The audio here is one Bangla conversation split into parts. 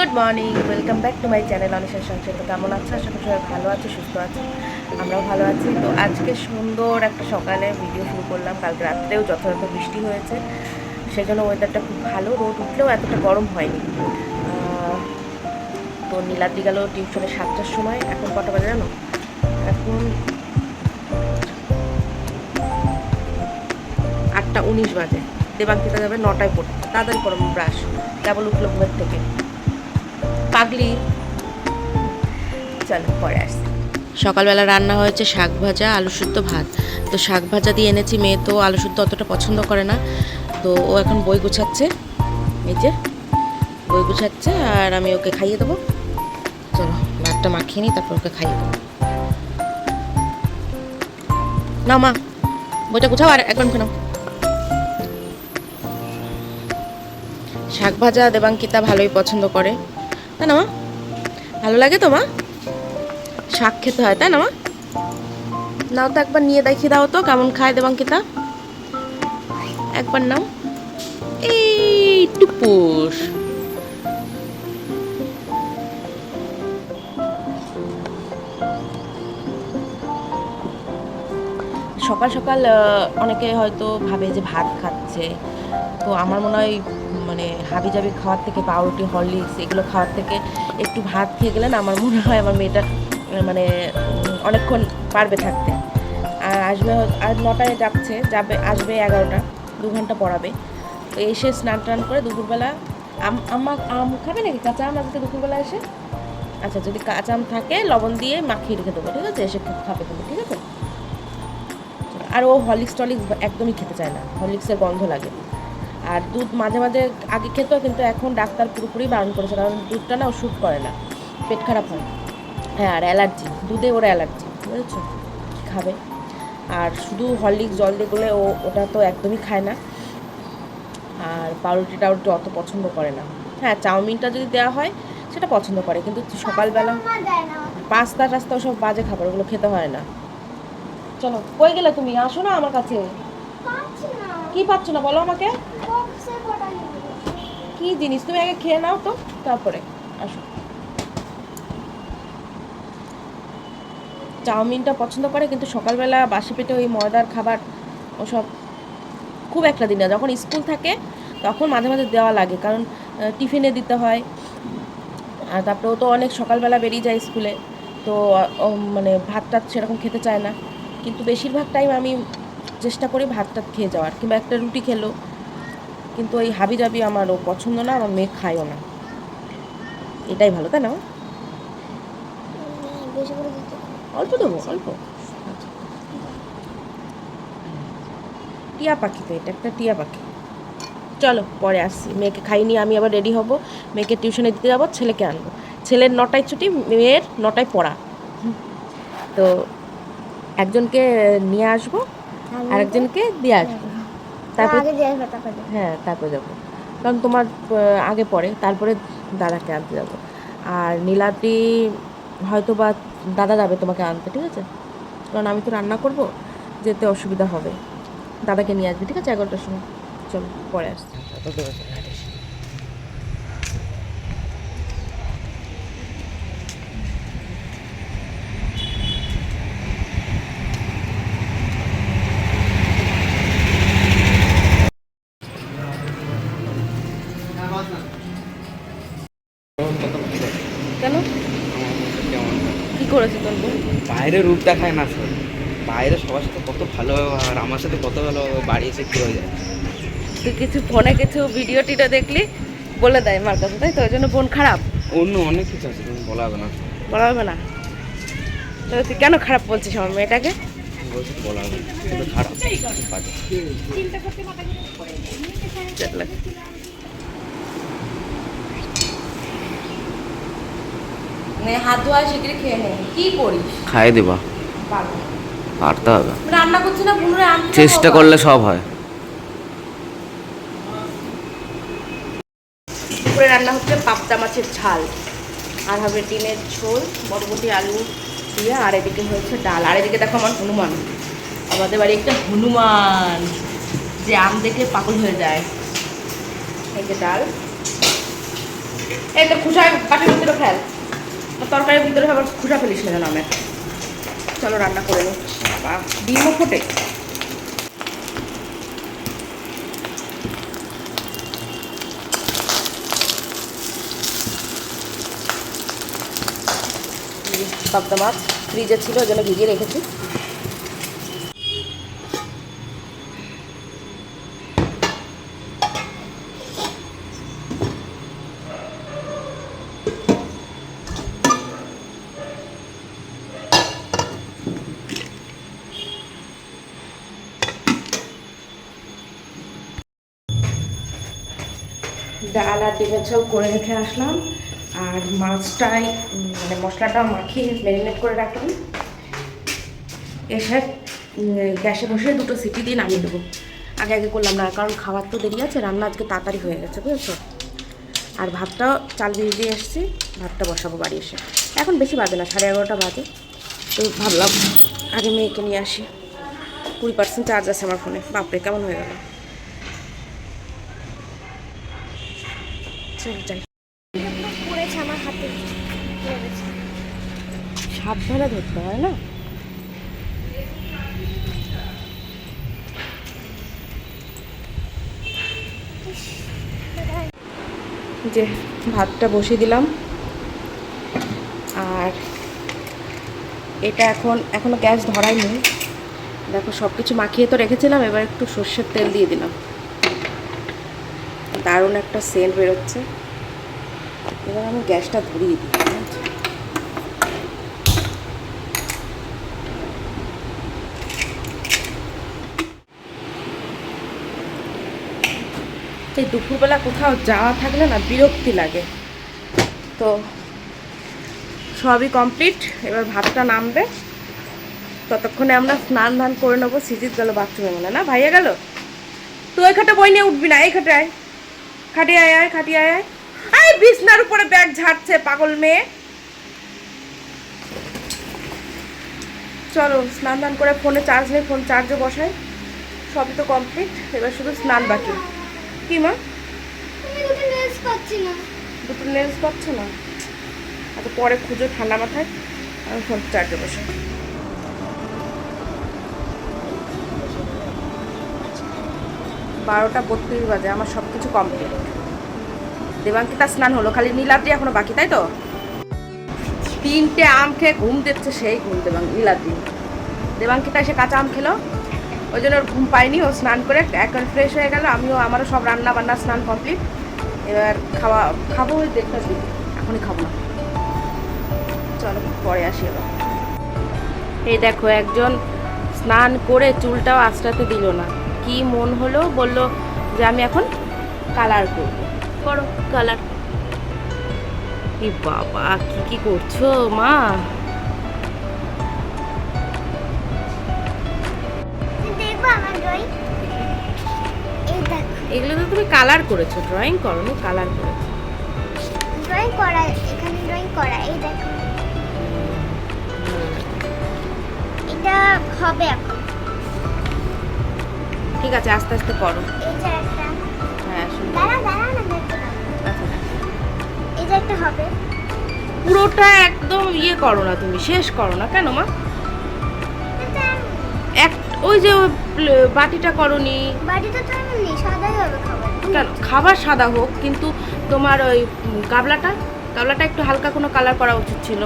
Good morning welcome back to my channel অনিশার সংসার তো কেমন আছে? আশা করি সবাই ভালো আছে, সুস্থ আছে। আমরাও ভালো আছি। তো আজকে সুন্দর একটা সকালে ভিডিও শুরু করলাম। কালকে রাত্রেও যথাযথ বৃষ্টি হয়েছে। সেই জন্য ওয়েদারটা খুব ভালো। রোদ উঠলেও এতটা গরম হয়নি। তো নীলাদ্রি গেল টিউশনে সাতটার সময়। এখন কটা বাজে জানো? এখন আটটা উনিশ বাজে। দেবাঙ্কিতা যাবে নটায় পড়তে। তাড়াতাড়ি করো ব্রাশ কেবল উঠল ঘুমের থেকে। পাগলি। চলো, পরে আসছি। সকালবেলা রান্না হয়েছে শাক ভাজা, আলু সুদ্ধ ভাত। তো শাক ভাজা দিয়ে এনেছি, মেয়ে তো আলু সুদ্ধ অতটা পছন্দ করে না। তো ও এখন বই গুছাচ্ছে। এই যে, বই গুছাচ্ছে আর আমি ওকে খাইয়ে দেবো। চলো, ভাতটা মাখিয়ে নিই, তারপর ওকে খাইয়ে দেবো। না মা, বইটা গুছাও আর একবার মুখে নাও। শাক ভাজা দেবাঙ্কিতা ভালোই পছন্দ করে। তাই না, মা? ভালো লাগে তো, মা? শাক খেতে হয়, তাই না, মা? নাও তো একবার নিয়ে দেখিয়ে দাও তো, কেমন খায় দেবাঙ্কিতা একবার নাও। এই টুপুস। সকাল সকাল অনেকে হয়তো ভাবে যে ভাত খাচ্ছে। তো আমার মনে হয় মানে হাবি জাবি খাওয়ার থেকে, পাউরুটি, হরলিক্স এগুলো খাওয়ার থেকে একটু ভাত খেয়ে গেলে না আমার মনে হয় আমার মেয়েটা মানে অনেকক্ষণ পারবে থাকতে। আর আসবে আর নটায় যাচ্ছে, যাবে, আসবে এগারোটা, দু ঘণ্টা পড়াবে। তো এসে স্নান টান করে দুপুরবেলা আম, আমা, আম খাবে নাকি? কাঁচা আম আজকে দুপুরবেলা এসে? আচ্ছা যদি কাঁচা আম থাকে, লবণ দিয়ে মাখিয়ে রেখে দেবো, ঠিক আছে? এসে খাবে কিন্তু, ঠিক আছে? আর ও হরলিক্স টলিক্স একদমই খেতে চায় না, হরলিক্সের গন্ধ লাগে। আর দুধ মাঝে মাঝে আগে খেতো কিন্তু এখন ডাক্তার পুরোপুরি বারণ করেছে কারণ দুধটা না ও শ্যুট করে না পেট খারাপ হয়। হ্যাঁ আর অ্যালার্জি দুধে ওর অ্যালার্জি বুঝেছ? কী খাবে? আর শুধু হরলিক্স জল দিয়ে করলে ও ওটা তো একদমই খায় না। আর পাউরুটি টাউরুটি অত পছন্দ করে না। হ্যাঁ চাউমিনটা যদি দেওয়া হয় সেটা পছন্দ করে কিন্তু সকালবেলা পাস্তা টাস্তা ওসব বাজে খাবার ওগুলো খেতে হয় না। চলো কই গেলে তুমি? আসো না আমার কাছে। কি পাচ্ছ না? বলো আমাকে। কি জিনিস? তুমি আগে খেয়ে নাও তো, তারপরে আসো। চাউমিনটা পছন্দ করে, কিন্তু সকালবেলা বাসি পেটে ওই ময়দার খাবার, ওসব খুব একটা দিন না। যখন স্কুল থাকে, তখন মাঝে মাঝে দেওয়া লাগে, কারণ টিফিনে দিতে হয়। আর তারপরে ও তো অনেক সকালবেলা বেরিয়ে যায় স্কুলে, তো মানে ভাত টাত সেরকম খেতে চায় না। কিন্তু বেশিরভাগ টাইম আমি চেষ্টা করি ভাত টাত খেয়ে যাওয়ার, কিংবা একটা রুটি খেলো। কিন্তু ওই হাবি জাবি আমার ও পছন্দ না আমার মেয়ে খায়ও না। এটাই ভালো তাই না? অল্প দেবো অল্প। আচ্ছা। টিয়া পাখি তো এটা একটা টিয়া পাখি। চলো পরে আসছি। মেয়েকে খাই নিয়ে আমি আবার রেডি হব। মেয়েকে টিউশনে দিতে যাব ছেলেকে আনব। ছেলের নটায় ছুটি মেয়ের নটায় পড়া। তো একজনকে নিয়ে আসব আর একজনকে দিয়ে আসব। তারপর আসবে তারপরে হ্যাঁ তারপরে যাব। কারণ তোমার আগে পরে তারপরে দাদাকে আনতে যাব। আর নীলাদ্রি হয়তো বা দাদা যাবে তোমাকে আনতে ঠিক আছে? কারণ আমি তো রান্না করব যেতে অসুবিধা হবে। দাদাকে নিয়ে আসবে ঠিক আছে? এগারোটার সময়। চলো পরে আসছি কেন কি করেছে তোর বোন বাইরে রূপ দেখায় না সব বাইরে সবার সাথে কত ভালো আর আমার সাথে কত ভালো বাড়ি এসে কি হয়ে যায়। তুই কিছু ফোনে কিছু ভিডিও টিডিও দেখলি? বলে দেয় মার কাছে তাই তো? ওই জন্য বোন খারাপ? অন্য অনেক কিছু আছে তুমি বলা হবে না। বলা হবে না? তো তুই কেন খারাপ বলছিস আমার মেয়েটাকে? বলছি বলা হবে খারাপ। নে হাত ধোয়া শিগগিরি খেয়ে নে। কি করিস? খাই দেবা। পারতে হবে। রান্না করছি না পুনরায় চেষ্টা করলে সব হয়। দুপুরে রান্না হচ্ছে পাবদা মাছের ঝাল। আর হবে ডিমের ঝোল বরবটি আলু দিয়ে আর এদিকে হয়েছে ডাল। আর এদিকে দেখো আমার হনুমান। আমাদের বাড়ি একটা হনুমান যে আম দেখলে পাগল হয়ে যায়। এই যে ডাল। তো খুশায় বাটির ভিতরে আর তরকারির ভিতরে আবার খুঁজা ফেলিস না নামে চলো রান্না করে নি। ডিমও ফোটে। পাবদা মাছ ফ্রিজে ছিল, ওই জন্য ভিজিয়ে রেখেছি। ডাল আর ডিমের ঝোল করে রেখে আসলাম। আর মাছটাই মানে মশলাটা মাখিয়ে ম্যারিনেট করে রাখলাম। এসে গ্যাসে বসে দুটো সিটি দিয়ে নামিয়ে দেবো। আগে আগে করলাম না, কারণ খাবার তো দেরি আছে, রান্না আজকে তাড়াতাড়ি হয়ে গেছে, বুঝেছ? আর ভাতটাও চাল দিয়ে দিয়ে এসেছি, ভাতটা বসাবো বাড়ি এসে। এখন বেশি বাজে না, সাড়ে এগারোটা বাজে। তো ভাবলাম, আগে মেয়েকে নিয়ে আসি। কুড়ি পার্সেন্ট চার্জ আছে আমার ফোনে বাপরে, কেমন হয়ে গেল? চল যাই পড়েছে সাবধানে ধরতে হয় না? যে ভাতটা বসিয়ে দিলাম। আর এটা এখন, এখনও গ্যাস ধরাইনি দেখো সব কিছু মাখিয়ে তো রেখেছিলাম, এবার একটু সর্ষের তেল দিয়ে দিলাম। দারুণ একটা সেন্ট বেরোচ্ছে। এবার আমি গ্যাসটা ধরিয়ে দিই। এই দুপুরবেলা কোথাও যাওয়া থাকলে না বিরক্তি লাগে। তো সবই কমপ্লিট এবার ভাতটা নামবে। ততক্ষণে আমরা স্নান ধান করে নেব, সিজিত গেল বাথরুমে মনে না, ভাইয়া গেল? তো ওই বই নিয়ে উঠবি না, এই খাটে আয়। খাটি আয় আয় খাটি আয় আয়। আয় বিছনার উপরে ব্যাগ ঝাড়ছে পাগল মেয়ে। চলো স্নান ধান করে ফোনে চার্জ নেই ফোন চার্জে বসাই। সবই তো কমপ্লিট এবার শুধু স্নান বাকি। কি মা? দুটো নেলস পাচ্ছি না। দুটো লেন্স পাচ্ছে না? আচ্ছা পরে খুঁজো ঠান্ডা মাথায় আমি ফোন চার্জে বসে বারোটা বত্রিশ বাজে, আমার সব কিছু কমপ্লিট দেবাঙ্কিতা স্নান হলো, খালি নীলাদ্রি এখনও বাকি, তাই তো? তিনটে আম খেয়ে ঘুম দিচ্ছে, সেই ঘুম দেবাং নীলাদ্রি। দেবাঙ্কিতা এসে কাঁচা আম খেলো। ওই জন্য ওর ঘুম পায়নি, ও স্নান করে এখন ফ্রেশ হয়ে গেল, আমিও, আমারও সব রান্না বান্না স্নান কমপ্লিট এবার খাওয়া, খাব ওই দিকে এখনই খাব না। চলো, পরে আসি এবার। এই দেখো, একজন স্নান করে চুলটাও আঁচড়াতে দিল না। কি মন হলো বলল যে আমি এখন কালার করব। করো কালার বাবা কি কি করছ মা? ড্রয়িং এই দেখো। এগুলো তো তুমি কালার করেছ ড্রয়িং করো কালার করেছ। ড্রয়িং করা এখানে ড্রয়িং করা এই দেখো। এটা হবে এখন। ঠিক আছে আস্তে আস্তে করো। হ্যাঁ। আচ্ছা। পুরোটা একদম ইয়ে করো না তুমি শেষ করো না। কেন মা? এক ওই যে বাটিটা করনি। বাড়িটা তো এমনি সাদাই হবে খাবার। কেন? খাবার সাদা হোক কিন্তু তোমার ওই গাবলাটা গাবলাটা একটু হালকা কোনো কালার করা উচিত ছিল।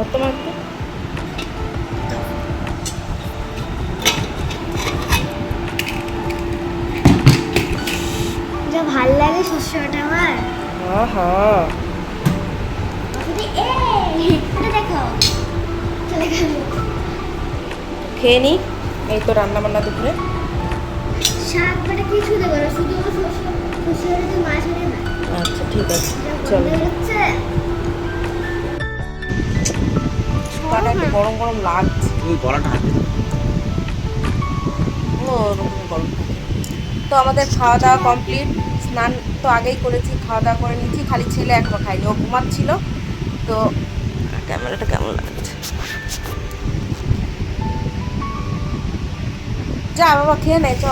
ধর তোমার একটু। যা ভালো লাগে শস্যটা আমার। আহা। দেখো। চলে গেল খেয়ে নি এই তো রান্না বান্না দুপুরে। শাক বাটা কিছু দেবো না শুধু শস্য শস্যটা মাছ হবে না। আচ্ছা ঠিক আছে চলো। পাটা একটু গরম গরম লাগছে। তুমি গলাটা ও ওরকম গরম তো আমাদের খাওয়া দাওয়া কমপ্লিট। স্নান তো আগেই করেছি খাওয়া দাওয়া করে নিয়েছি। খালি ছেলে এখনও খাইনি ও ঘুমাচ্ছিল। তো ক্যামেরাটা কেমন লাগছে? যা বাবা খেয়ে নে চ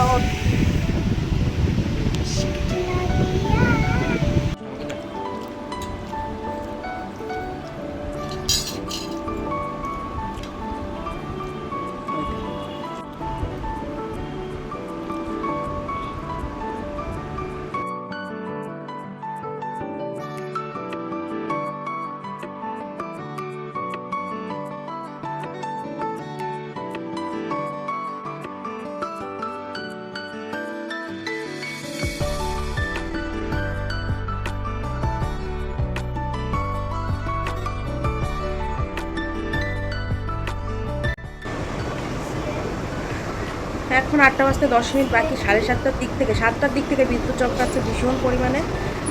এখন আটটা বাজতে দশ মিনিট বাকি, সাড়ে সাতটার দিক থেকে, সাতটার দিক থেকে বিদ্যুৎ চমকাচ্ছে ভীষণ পরিমাণে।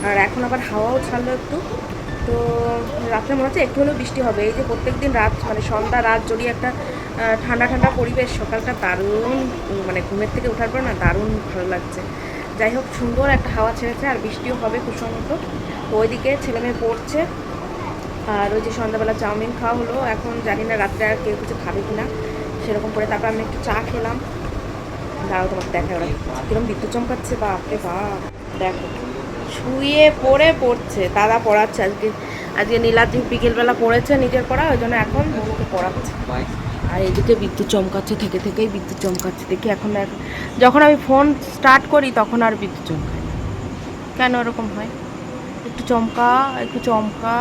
আর এখন আবার হাওয়াও ছাড়লো একটু। তো রাত্রে মনে হচ্ছে একটু হলেও বৃষ্টি হবে। এই যে প্রত্যেক দিন রাত মানে সন্ধ্যা, রাত জড়িয়ে একটা ঠান্ডা ঠান্ডা পরিবেশ। সকালটা দারুণ মানে ঘুমের থেকে ওঠার পর না দারুণ ভালো লাগছে। যাই হোক, সুন্দর একটা হাওয়া ছেড়েছে, আর বৃষ্টিও হবে খুব সম্ভবত তো ওইদিকে ছেলে মেয়ে পড়ছে। আর ওই যে সন্ধ্যাবেলা চাউমিন খাওয়া হলো। এখন জানি না রাত্রে আর কেউ কিছু খাবে কিনা। সেরকম করে তারপর আমি একটু চা খেলাম। দাঁড়াও, তোমাকে দেখা ওরা কিরম বিদ্যুৎ চমকাচ্ছে, বাপরে বাপ। দেখো, শুয়ে পড়ে পড়ছে, দাদা পড়াচ্ছে আজকে। আজকে নীলাদ্রি বিকেলবেলা পড়েছে নিজের পড়া, ওই জন্য এখন বউকে পড়াচ্ছে। আর এদিকে বিদ্যুৎ চমকাচ্ছে, থেকে থেকেই বিদ্যুৎ চমকাচ্ছে। দেখি এখন যখন আমি ফোন স্টার্ট করি, তখন আর বিদ্যুৎ চমকায় না। কেন এরকম হয়? একটু চমকা একটু চমকা।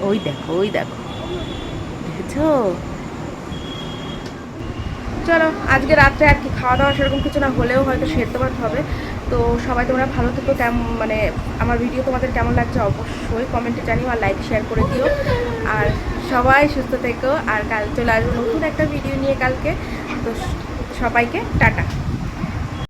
ওই দেখো ওই দেখো। দেখেছ? চলো, আজকে রাত্রে আর কি খাওয়া দাওয়া সেরকম কিছু না হলেও হয়তো সেদ্ধ ভাত হবে। তো সবাই তোমরা ভালো থেকো কেমন মানে আমার ভিডিও তোমাদের কেমন লাগছে অবশ্যই কমেন্টে জানিও আর লাইক শেয়ার করে দিও। আর সবাই সুস্থ থেকো, আর কাল চলে আসব নতুন একটা ভিডিও নিয়ে কালকে। তো সবাইকে টাটা।